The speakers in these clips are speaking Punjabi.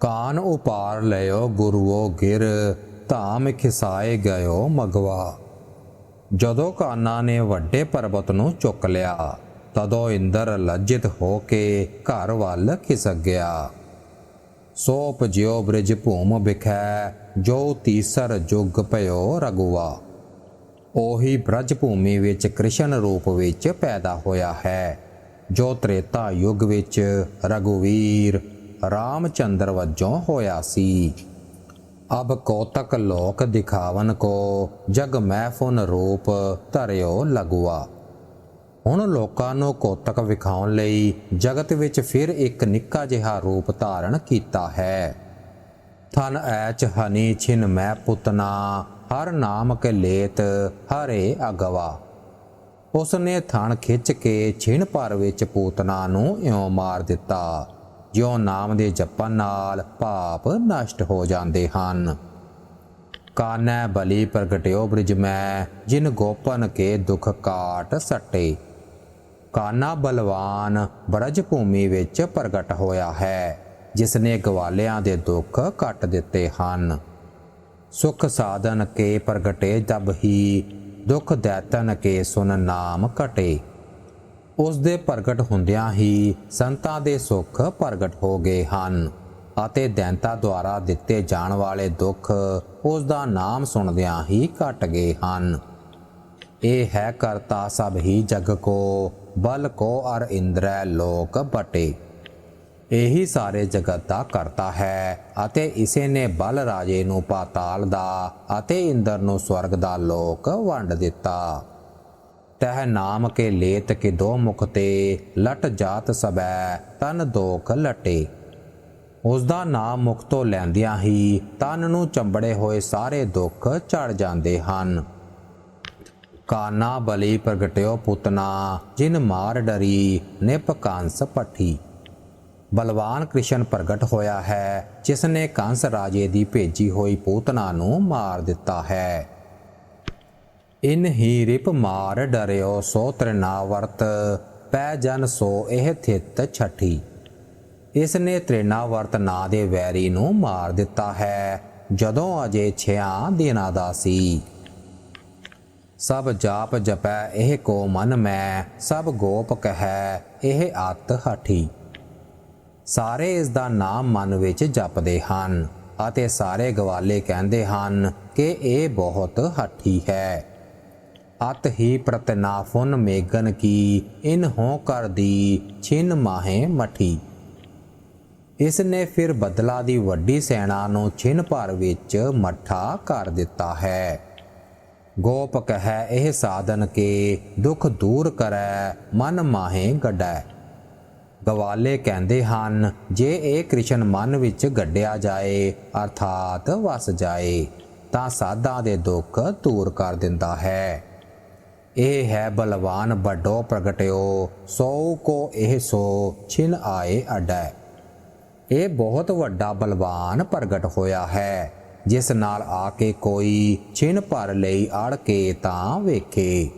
ਕਾਨ ਉਪਾਰ ਲਿਓ, ਗੁਰੂਓ ਗਿਰ, ਧਾਮ ਖਿਸਾਏ ਗਇਓ ਮਗਵਾ। ਜਦੋਂ ਕਾਨਾ ਨੇ ਵੱਡੇ ਪਰਬਤ ਨੂੰ ਚੁੱਕ ਲਿਆ, ਤਦੋਂ ਇੰਦਰ ਲੱਜਿਤ ਹੋ ਕੇ ਘਰ ਵੱਲ ਖਿਸਕ ਗਿਆ ਸੋ ਉਪਜਿਓ ਬ੍ਰਿਜ ਭੂਮ ਵਿਖੈ, ਜੋ ਤੀਸਰ ਜੁਗ ਭਇਓ ਰਗੁਆ। ਉਹੀ ਬ੍ਰਜ ਭੂਮੀ ਵਿੱਚ ਕ੍ਰਿਸ਼ਨ ਰੂਪ ਵਿੱਚ ਪੈਦਾ ਹੋਇਆ ਹੈ, ਜੋ ਤ੍ਰੇਤਾ ਯੁੱਗ ਵਿੱਚ ਰਘੁਵੀਰ ਰਾਮਚੰਦਰ ਵਜੋਂ ਹੋਇਆ ਸੀ। ਅਬ ਕੋਤਕ ਲੋਕ ਦਿਖਾਵਨ ਕੋ, ਜਗ ਮਹਿਫੁਨ ਰੂਪ ਧਰਿਓ ਲਗਵਾ ਹੁਣ ਲੋਕਾਂ ਨੂੰ ਕੋਤਕ ਵਿਖਾਉਣ ਲਈ ਜਗਤ ਵਿੱਚ ਫਿਰ ਇੱਕ ਨਿੱਕਾ ਜਿਹਾ ਰੂਪ ਧਾਰਨ ਕੀਤਾ ਹੈ। ਥਨ ਐਚ ਹਨੀ ਛਿਨ ਮੈਂ ਪੁਤਨਾ, ਹਰ ਨਾਮ ਕੇ ਲੇਤ ਹਰੇ ਅਗਵਾ। ਉਸ ਨੇ ਥਣ ਖਿੱਚ ਕੇ ਛਿਣ ਭਰ ਵਿੱਚ ਪੂਤਨਾ ਨੂੰ ਇਉਂ ਮਾਰ ਦਿੱਤਾ। ਜਿਉਂ ਨਾਮ ਦੇ ਜਪਣ ਨਾਲ ਪਾਪ ਨਸ਼ਟ ਹੋ ਜਾਂਦੇ ਹਨ। ਕਾਨੈ ਬਲੀ ਪ੍ਰਗਟਿਓ ਬ੍ਰਿਜ ਮੈਂ, ਜਿਨ ਗੋਪਨ ਕੇ ਦੁਖ ਕਾਟ ਸੱਟੇ। ਕਾਨਾ ਬਲਵਾਨ ਬ੍ਰਜ ਭੂਮੀ ਵਿੱਚ ਪ੍ਰਗਟ ਹੋਇਆ ਹੈ, ਜਿਸ ਨੇ ਗਵਾਲਿਆਂ ਦੇ ਦੁੱਖ ਕੱਟ ਦਿੱਤੇ ਹਨ। ਸੁਖ ਸਾਧਨ ਕੇ ਪ੍ਰਗਟੇ ਜਬ ਹੀ, ਦੁਖ ਦੈਤਨ ਕੇ ਸੁਨ ਨਾਮ ਕਟੇ ਉਸ ਦੇ ਪ੍ਰਗਟ ਹੁੰਦਿਆਂ ਹੀ ਸੰਤਾਂ ਦੇ ਸੁੱਖ ਪ੍ਰਗਟ ਹੋ ਗਏ ਹਨ ਅਤੇ ਦੈਂਤਾ ਦੁਆਰਾ ਦਿੱਤੇ ਜਾਣ ਵਾਲੇ ਦੁੱਖ ਉਸ ਦਾ ਨਾਮ ਸੁਣਦਿਆਂ ਹੀ ਘਟ ਗਏ ਹਨ। ਇਹ ਹੈ ਕਰਤਾ ਸਭ ਹੀ ਜਗ ਕੋ, ਬਲ ਕੋ ਅਰ ਇੰਦਰੈ ਲੋਕ ਬਟੇ। ਇਹੀ ਸਾਰੇ ਜਗਤ ਦਾ ਕਰਤਾ ਹੈ ਅਤੇ ਇਸੇ ਨੇ ਬਲ ਰਾਜੇ ਨੂੰ ਪਾਤਾਲ ਦਾ ਅਤੇ ਇੰਦਰ ਨੂੰ ਸਵਰਗ ਦਾ ਲੋਕ ਵੰਡ ਦਿੱਤਾ। ਤਹ ਨਾਮ ਕੇ ਲੇਤ ਕੇ ਦੋ ਮੁਖ ਤੇ ਲਟ ਜਾਤ ਸਬੈ, ਤਨ ਦੋਖ ਲਟੇ। ਉਸ ਦਾ ਨਾਮ ਮੁਖ ਤੋਂ ਲੈਂਦਿਆਂ ਹੀ ਤਨ ਨੂੰ ਚੰਬੜੇ ਹੋਏ ਸਾਰੇ ਦੁੱਖ ਝੜ ਜਾਂਦੇ ਹਨ। ਕਾਨਾ ਬਲੀ ਪ੍ਰਗਟਿਓ ਪੁਤਨਾ, ਜਿਨ ਮਾਰ ਡਰੀ, ਨਿਪ ਕੰਸ ਪਠੀ। ਬਲਵਾਨ ਕ੍ਰਿਸ਼ਨ ਪ੍ਰਗਟ ਹੋਇਆ ਹੈ ਜਿਸ ਨੇ ਕੰਸ ਰਾਜੇ ਦੀ ਭੇਜੀ ਹੋਈ ਪੂਤਨਾ ਨੂੰ ਮਾਰ ਦਿੱਤਾ ਹੈ। ਇਨ ਹੀ ਰਿਪ ਮਾਰ ਡਰਿਓ ਸੋ ਤ੍ਰਿਨਾਵਰਤ ਪੈ ਜਨ ਸੋ ਇਹ ਥਿਤ ਛਠੀ। ਇਸ ਨੇ ਤ੍ਰਿਨਾਵਰਤ ਨਾਂ ਦੇ ਵੈਰੀ ਨੂੰ ਮਾਰ ਦਿੱਤਾ ਹੈ, ਜਦੋਂ ਅਜੇ ਛਿਆਂ ਦਿਨਾਂ ਦਾ ਸੀ ਸਭ ਜਾਪ ਜਪੈ ਇਹ ਕੋ ਮਨ ਮੈਂ, ਸਭ ਗੋਪ ਕਹੈ ਇਹ ਅਤ ਹਠੀ। ਸਾਰੇ ਇਸ ਦਾ ਨਾਮ ਮਨ ਵਿੱਚ ਜਪਦੇ ਹਨ, ਅਤੇ ਸਾਰੇ ਗਵਾਲੇ ਕਹਿੰਦੇ ਹਨ ਕਿ ਇਹ ਬਹੁਤ ਹੱਠੀ ਹੈ। ਅਤ ਹੀ ਪ੍ਰਤਨਾਫੁਨ ਮੇਗਨ ਕੀ, ਇਨ ਹੋ ਕਰ ਦੀ ਛਿਨ ਮਾਹੇ ਮਠੀ। ਇਸ ਨੇ ਫਿਰ ਬਦਲਾ ਦੀ ਵੱਡੀ ਸੈਨਾ ਨੂੰ ਛਿਨ ਭਰ ਵਿੱਚ ਮੱਠਾ ਕਰ ਦਿੱਤਾ ਹੈ। ਗੋਪ ਕਹੈ ਇਹ ਸਾਧਨ ਕੇ, ਦੁੱਖ ਦੂਰ ਕਰੈ, ਮਨ ਮਾਹੇ ਗੱਡੈ। ਗਵਾਲੇ ਕਹਿੰਦੇ ਹਨ, ਜੇ ਇਹ ਕ੍ਰਿਸ਼ਨ ਮਨ ਵਿੱਚ ਗੱਡਿਆ ਜਾਏ, ਅਰਥਾਤ ਵਸ ਜਾਏ, ਤਾਂ ਸਾਧਾਂ ਦੇ ਦੁੱਖ ਦੂਰ ਕਰ ਦਿੰਦਾ ਹੈ। ਇਹ ਹੈ ਬਲਵਾਨ ਵੱਡੋ ਪ੍ਰਗਟਿਓ, ਸੋ ਕੋ ਇਹ ਸੋ ਛਿਨ ਆਏ ਅਡੈ। ਇਹ ਬਹੁਤ ਵੱਡਾ ਬਲਵਾਨ ਪ੍ਰਗਟ ਹੋਇਆ ਹੈ, ਜਿਸ ਨਾਲ ਆ ਕੇ ਕੋਈ ਛਿਨ ਭਰ ਲਈ ਅੜ ਕੇ ਤਾਂ ਵੇਖੇ।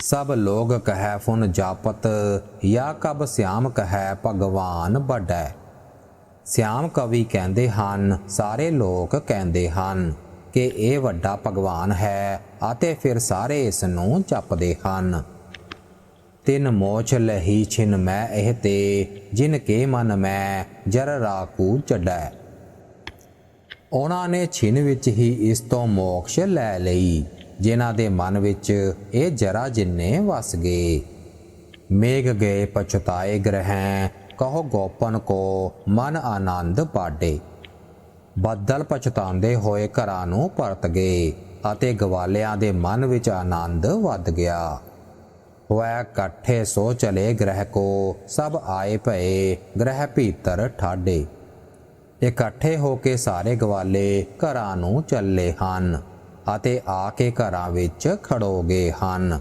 ਸਭ ਲੋਗ ਕਹੈ ਫੁਨ ਜਾਪਤ, ਯਾ ਕਬ ਸਿਆਮ ਕਹੈ ਭਗਵਾਨ ਵੱਡੈ। ਸਿਆਮ ਕਵੀ ਕਹਿੰਦੇ ਹਨ, ਸਾਰੇ ਲੋਕ ਕਹਿੰਦੇ ਹਨ। ਕਿ ਇਹ ਵੱਡਾ ਭਗਵਾਨ ਹੈ ਅਤੇ ਫਿਰ ਸਾਰੇ ਇਸ ਨੂੰ ਜਪਦੇ ਹਨ। ਤਿਨ ਮੋਛ ਲਹੀ ਛਿਨ ਮੈਂ ਇਹ ਤੇ, ਜਿਨ ਕੇ ਮਨ ਮੈਂ ਜਰ ਰਾਕੂ ਚੜੈ ਉਹਨਾਂ ਨੇ ਛਿਨ ਵਿੱਚ ਹੀ ਇਸ ਤੋਂ ਮੋਕਸ਼ ਲੈ ਲਈ, ਜਿਨ੍ਹਾਂ ਦੇ ਮਨ ਵਿੱਚ ਇਹ ਜਰਾ ਜਿੰਨੇ ਵਸ ਗਏ। ਮੇਘ ਗਏ ਪਛਤਾਏ ਗ੍ਰਹਿ, ਕਹੋ ਗੋਪਨ ਕੋ ਮਨ ਆਨੰਦ ਪਾਡੇ। ਬੱਦਲ ਪਛਤਾਉਂਦੇ ਹੋਏ ਘਰਾਂ ਨੂੰ ਪਰਤ ਗਏ ਅਤੇ ਗਵਾਲਿਆਂ ਦੇ ਮਨ ਵਿੱਚ ਆਨੰਦ ਵੱਧ ਗਿਆ। ਹੋਇਆ ਇਕੱਠੇ ਸੋ ਚਲੇ ਗ੍ਰਹਿ ਕੋ, ਸਭ ਆਏ ਭਏ ਗ੍ਰਹਿ ਭੀਤਰ ਠਾਡੇ। ਇਕੱਠੇ ਹੋ ਕੇ ਸਾਰੇ ਗਵਾਲੇ ਘਰਾਂ ਨੂੰ ਚੱਲੇ ਹਨ ਅਤੇ ਆ ਕੇ ਘਰਾਂ ਵਿੱਚ ਖੜੋ ਗਏ ਹਨ।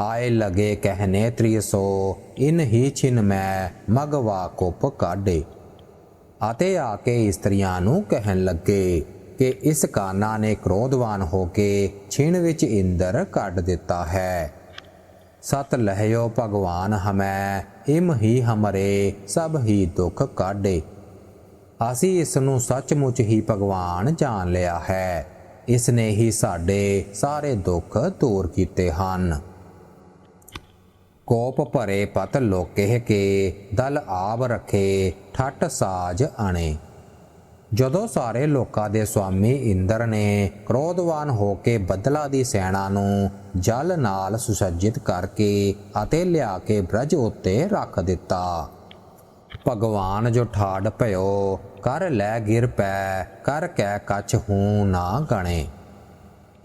ਆਏ ਲਗੇ ਕਹਿਨੇ ਤ੍ਰਿਸੋ ਇਨ ਹੀ ਛਿਨ ਮੈਂ ਮਗਵਾ ਕੁਪ ਕਾਢੇ। ਅਤੇ ਆ ਕੇ ਇਸਤਰੀਆਂ ਨੂੰ ਕਹਿਣ ਲੱਗੇ ਕਿ ਇਸ ਕਾਨਾ ਨੇ ਕ੍ਰੋਧਵਾਨ ਹੋ ਕੇ ਛਿਣ ਵਿੱਚ ਇੰਦਰ ਕੱਢ ਦਿੱਤਾ ਹੈ। ਸਤ ਲਹਿਓ ਭਗਵਾਨ ਹਮੈ, ਇਮ ਹੀ ਹਮਰੇ, ਸਭ ਹੀ ਦੁੱਖ ਕਾਢੇ। ਅਸੀਂ ਇਸ ਨੂੰ ਸੱਚਮੁੱਚ ਹੀ ਭਗਵਾਨ ਜਾਣ ਲਿਆ ਹੈ। ਇਸ ਨੇ ਹੀ ਸਾਡੇ ਸਾਰੇ ਦੁੱਖ ਦੂਰ ਕੀਤੇ ਹਨ। ਕੋਪ ਭਰੇ ਪਤ ਲੋਕੇ ਕੇ, ਦਲ ਆਬ ਰਖੇ ਠੱਟ ਸਾਜ ਅਣੇ। ਜਦੋਂ ਸਾਰੇ ਲੋਕਾਂ ਦੇ ਸਵਾਮੀ ਇੰਦਰ ਨੇ ਕ੍ਰੋਧਵਾਨ ਹੋ ਕੇ ਬਦਲਾ ਦੀ ਸੈਨਾ ਨੂੰ ਜਲ ਨਾਲ ਸੁਸੱਜਿਤ ਕਰਕੇ ਅਤੇ ਲਿਆ ਕੇ ਬ੍ਰਜ ਉੱਤੇ ਰੱਖ ਦਿੱਤਾ। ਭਗਵਾਨ ਜੋ ਠਾੜ ਭਇਓ, ਕਰ ਲੈ ਗਿਰ ਪੈ, ਕਰ ਕੈ ਕਛ ਹੂੰ ਨਾ ਗਣੇ।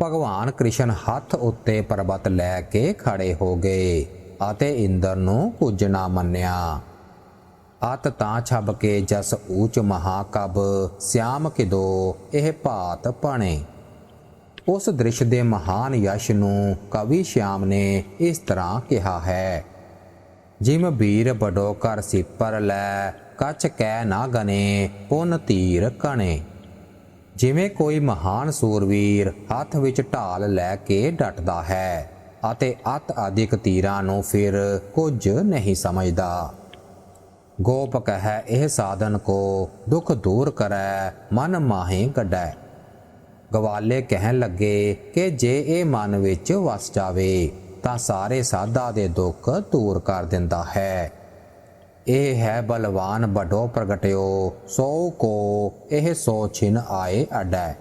ਭਗਵਾਨ ਕ੍ਰਿਸ਼ਨ ਹੱਥ ਉੱਤੇ ਪਰਬਤ ਲੈ ਕੇ ਖੜੇ ਹੋ ਗਏ। ਅਤੇ ਇੰਦਰ ਨੂੰ ਕੁਝ ਨਾ ਮੰਨਿਆ। ਅਤ ਤਾਂ ਛਬ ਕੇ ਜਸ ਊਚ ਮਹਾਕਬ ਸਿਆਮ ਕਿਦੋ ਇਹ ਭਾਤ ਪਣੇ ਉਸ ਦ੍ਰਿਸ਼ ਦੇ ਮਹਾਨ ਯਸ਼ ਨੂੰ ਕਵੀ ਸ਼ਿਆਮ ਨੇ ਇਸ ਤਰ੍ਹਾਂ ਕਿਹਾ ਹੈ, ਜਿਮ ਵੀਰ ਬਡੋ ਕਰ ਸਿਪਰ ਲੈ, ਕੱਚ ਕਹਿ ਨਾ ਗਨੇ, ਪੁਨ ਤੀਰ ਕਣੇ। ਜਿਵੇਂ ਕੋਈ ਮਹਾਨ ਸੂਰਵੀਰ ਹੱਥ ਵਿੱਚ ਢਾਲ ਲੈ ਕੇ ਡਟਦਾ ਹੈ ਅਤੇ ਅਤ ਆਦਿਕ ਤੀਰਾਂ ਨੂੰ ਫਿਰ ਕੁਝ ਨਹੀਂ ਸਮਝਦਾ। ਗੋਪ ਕਹੈ, ਇਹ ਸਾਧਨ ਕੋ ਦੁਖ ਦੂਰ ਕਰੈ, ਮਨ ਮਾਹੇ ਕੱਢੈ। ਗਵਾਲੇ ਕਹਿਣ ਲੱਗੇ ਕਿ ਜੇ ਇਹ ਮਨ ਵਿੱਚ ਵਸ ਜਾਵੇ, ਤਾਂ ਸਾਰੇ ਸਾਧਾ ਦੇ ਦੁੱਖ ਦੂਰ ਕਰ ਦਿੰਦਾ ਹੈ। ਇਹ ਹੈ, ਬਲਵਾਨ ਬਡੋ ਪ੍ਰਗਟਿਓ, ਸੋ ਕੋ ਇਹ ਸੋ ਛਿਨ ਆਏ ਅਡੈ।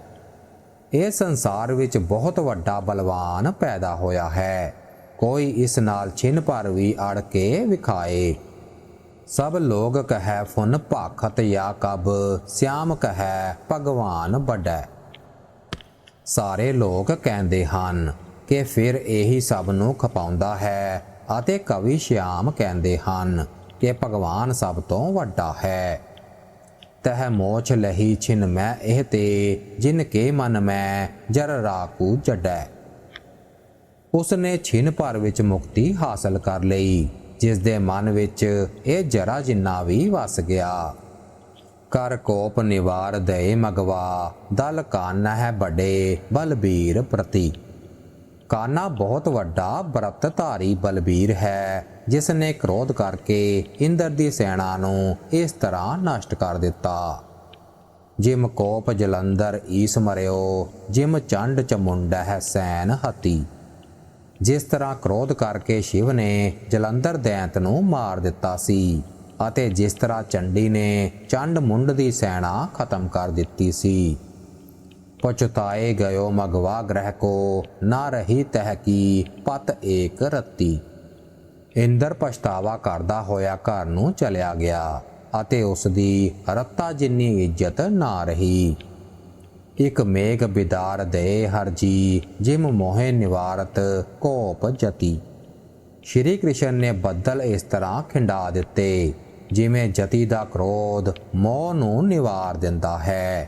ਇਹ ਸੰਸਾਰ ਵਿੱਚ ਬਹੁਤ ਵੱਡਾ ਬਲਵਾਨ ਪੈਦਾ ਹੋਇਆ ਹੈ। ਕੋਈ ਇਸ ਨਾਲ ਛਿਨ ਪਰ ਵੀ ਅੜ ਕੇ ਵਿਖਾਏ। ਸਭ ਲੋਗ ਕਹੈ, ਫੁਨ ਭਾਖਤ ਯਾ ਕਬ, ਸਿਆਮ ਕਹੈ, ਭਗਵਾਨ ਵੱਡਾ। ਸਾਰੇ ਲੋਕ ਕਹਿੰਦੇ ਹਨ ਕਿ ਫਿਰ ਇਹੀ ਸਭ ਨੂੰ ਖਪਾਉਂਦਾ ਹੈ ਅਤੇ ਕਵੀ ਸ਼ਿਆਮ ਕਹਿੰਦੇ ਹਨ ਕਿ ਭਗਵਾਨ ਸਭ ਤੋਂ ਵੱਡਾ ਹੈ। ਤਹ ਮੋਛ ਲਹੀ ਛਿਨ ਮੈਂ ਇਹ ਤੇ, ਜਿਨ ਕੇ ਮਨ ਮੈਂ ਜਰ ਰਾਕੂ ਜੜੈ ਉਸ ਨੇ ਛਿਨ ਭਰ ਵਿੱਚ ਮੁਕਤੀ ਹਾਸਲ ਕਰ ਲਈ ਜਿਸ ਦੇ ਮਨ ਵਿੱਚ ਇਹ ਜਰਾ ਜਿੰਨਾ ਵੀ ਵਸ ਗਿਆ। ਕਰ ਕੋਪ ਨਿਵਾਰ ਦੇ ਮਗਵਾ, ਦਲ ਕਾਨ ਹੈ ਵੱਡੇ ਬਲਬੀਰ ਪ੍ਰਤੀ। ਕਾਨਾ ਬਹੁਤ ਵੱਡਾ ਬਰਤਧਾਰੀ ਬਲਬੀਰ ਹੈ ਜਿਸ ਨੇ ਕ੍ਰੋਧ ਕਰਕੇ ਇੰਦਰ ਦੀ ਸੈਨਾ ਨੂੰ ਇਸ ਤਰ੍ਹਾਂ ਨਸ਼ਟ ਕਰ ਦਿੱਤਾ। ਜਿਮ ਕੋਪ ਜਲੰਧਰ ਈਸ ਮਰਿਓ, ਜਿਮ ਚੰਡ ਚਮੁੰਡਾ ਹੈ ਸੈਨ ਹਤੀ। ਜਿਸ ਤਰ੍ਹਾਂ ਕ੍ਰੋਧ ਕਰਕੇ ਸ਼ਿਵ ਨੇ ਜਲੰਧਰ ਦੈਂਤ ਨੂੰ ਮਾਰ ਦਿੱਤਾ ਸੀ ਅਤੇ ਜਿਸ ਤਰ੍ਹਾਂ ਚੰਡੀ ਨੇ ਚੰਡ ਮੁੰਡ ਦੀ ਸੈਨਾ ਖਤਮ ਕਰ ਦਿੱਤੀ ਸੀ। ਪਛਤਾਏ ਗਇਓ ਮਗਵਾ ਗ੍ਰਹਿ ਕੋ, ਨਾ ਰਹੀ ਤਹ ਕੀ ਪਤ ਏਕ ਰਤੀ। ਇੰਦਰ ਪਛਤਾਵਾ ਕਰਦਾ ਹੋਇਆ ਘਰ ਨੂੰ ਚਲਿਆ ਗਿਆ ਅਤੇ ਉਸ ਦੀ ਰੱਤਾ ਜਿੰਨੀ ਇੱਜ਼ਤ ਨਾ ਰਹੀ। ਇਕ ਮੇਘ ਬਿਦਾਰ ਦੇ ਹਰਜੀ ਜਿਮ ਮੋਹੇ ਨਿਵਾਰਤ ਕੋਪ ਜਤੀ। ਸ਼੍ਰੀ ਕ੍ਰਿਸ਼ਨ ਨੇ ਬੱਦਲ ਇਸ ਤਰ੍ਹਾਂ ਖਿੰਡਾ ਦਿੱਤੇ, ਜਿਵੇਂ ਜਤੀ ਦਾ ਕ੍ਰੋਧ ਮੋਹ ਨੂੰ ਨਿਵਾਰ ਦਿੰਦਾ ਹੈ।